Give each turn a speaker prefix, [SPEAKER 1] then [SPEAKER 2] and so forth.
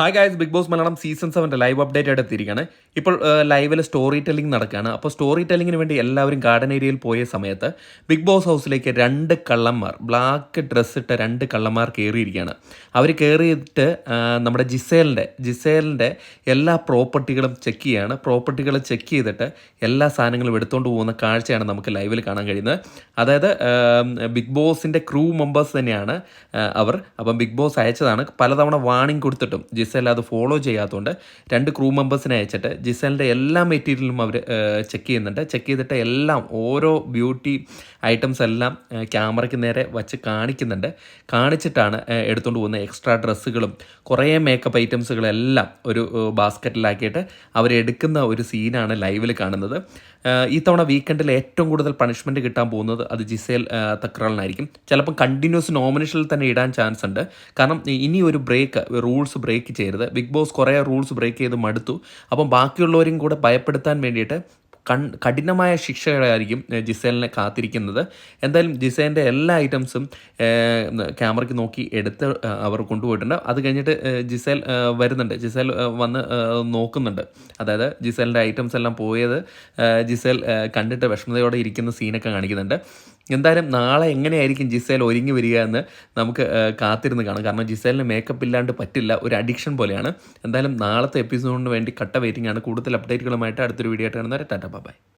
[SPEAKER 1] Hi guys Bigg Boss Malayalam season സെവന്റെ live update ആയിട്ട് എത്തിയിരിക്കുകയാണ്. ഇപ്പോൾ ലൈവിൽ സ്റ്റോറി ടെല്ലിംഗ് നടക്കുകയാണ്. അപ്പോൾ സ്റ്റോറി ടെല്ലിങ്ങിന് വേണ്ടി എല്ലാവരും ഗാർഡൻ ഏരിയയിൽ പോയ സമയത്ത് ബിഗ് ബോസ് ഹൗസിലേക്ക് രണ്ട് കള്ളന്മാർ ബ്ലാക്ക് ഡ്രസ്സ് ഇട്ട രണ്ട് കള്ളന്മാർ കയറിയിരിക്കുകയാണ് അവർ കയറിയിട്ട് നമ്മുടെ ജിസേലിന്റെ ജിസേലിന്റെ എല്ലാ പ്രോപ്പർട്ടികളും ചെക്ക് ചെയ്യുകയാണ് പ്രോപ്പർട്ടികൾ ചെക്ക് ചെയ്തിട്ട് എല്ലാ സാധനങ്ങളും എടുത്തുകൊണ്ട് പോകുന്ന കാഴ്ചയാണ് നമുക്ക് ലൈവിൽ കാണാൻ കഴിയുന്നത്. അതായത് ബിഗ് ബോസിന്റെ ക്രൂ മെമ്പേഴ്സ് തന്നെയാണ് അവർ. അപ്പം ബിഗ് ബോസ് അയച്ചതാണ്. പലതവണ വാണിംഗ് കൊടുത്തിട്ടും ജിസേൽ അത് ഫോളോ ചെയ്യാത്തതുകൊണ്ട് രണ്ട് ക്രൂ മെമ്പേഴ്സിനെ അയച്ചിട്ട് ജിസേലിന്റെ എല്ലാ മെറ്റീരിയലും അവർ ചെക്ക് ചെയ്യുന്നുണ്ട്. ചെക്ക് ചെയ്തിട്ട് എല്ലാം ഓരോ ബ്യൂട്ടി ഐറ്റംസ് എല്ലാം ക്യാമറയ്ക്ക് നേരെ വച്ച് കാണിക്കുന്നുണ്ട്. കാണിച്ചിട്ടാണ് എടുത്തുകൊണ്ട് പോകുന്ന എക്സ്ട്രാ ഡ്രസ്സുകളും കുറേ മേക്കപ്പ് ഐറ്റംസുകളെല്ലാം ഒരു ബാസ്ക്കറ്റിലാക്കിയിട്ട് അവരെടുക്കുന്ന ഒരു സീനാണ് ലൈവിൽ കാണുന്നത്. ഈ തവണ വീക്കെൻഡിൽ ഏറ്റവും കൂടുതൽ പണിഷ്മെന്റ് കിട്ടാൻ പോകുന്നത് അത് ജിസേൽ തക്രാളിനായിരിക്കും ചിലപ്പം കണ്ടിന്യൂസ് നോമിനേഷനിൽ തന്നെ ഇടാൻ ചാൻസ് ഉണ്ട്. കാരണം ഇനി ഒരു ബ്രേക്ക് റൂൾസ് ബ്രേക്ക് ചെയ്യരുത്. ബിഗ് ബോസ് കുറേ റൂൾസ് ബ്രേക്ക് ചെയ്ത് മടുത്തു. അപ്പം ബാക്കിയുള്ളവരും കൂടെ ഭയപ്പെടുത്താൻ വേണ്ടിയിട്ട് കൺ കഠിനമായ ശിക്ഷകളായിരിക്കും ജിസേലിനെ കാത്തിരിക്കുന്നത്. എന്തായാലും ജിസേലിന്റെ എല്ലാ ഐറ്റംസും ക്യാമറയ്ക്ക് നോക്കി എടുത്ത് അവർ കൊണ്ടുപോയിട്ടുണ്ട്. അത് കഴിഞ്ഞിട്ട് ജിസേൽ വരുന്നുണ്ട്. ജിസേൽ വന്ന് നോക്കുന്നുണ്ട്. അതായത് ജിസേലിന്റെ ഐറ്റംസ് എല്ലാം പോയത് ജിസേൽ കണ്ടിട്ട് വിഷമതയോടെ ഇരിക്കുന്ന സീനൊക്കെ കാണിക്കുന്നുണ്ട്. എന്തായാലും നാളെ എങ്ങനെയായിരിക്കും ജിസേൽ ഒരുങ്ങി വരിക എന്ന് നമുക്ക് കാത്തിരുന്ന് കാണാം. കാരണം ജിസേലിന് മേക്കപ്പ് ഇല്ലാണ്ട് പറ്റില്ല. ഒരു അഡിക്ഷൻ പോലെയാണ്. എന്തായാലും നാളത്തെ എപ്പിസോഡിന് വേണ്ടി കട്ട വെയിറ്റിംഗ് ആണ്. കൂടുതൽ അപ്ഡേറ്റുകളുമായിട്ട് അടുത്തൊരു വീഡിയോ ആയിട്ട് കാണുന്നവരെ ടാറ്റ Bye bye.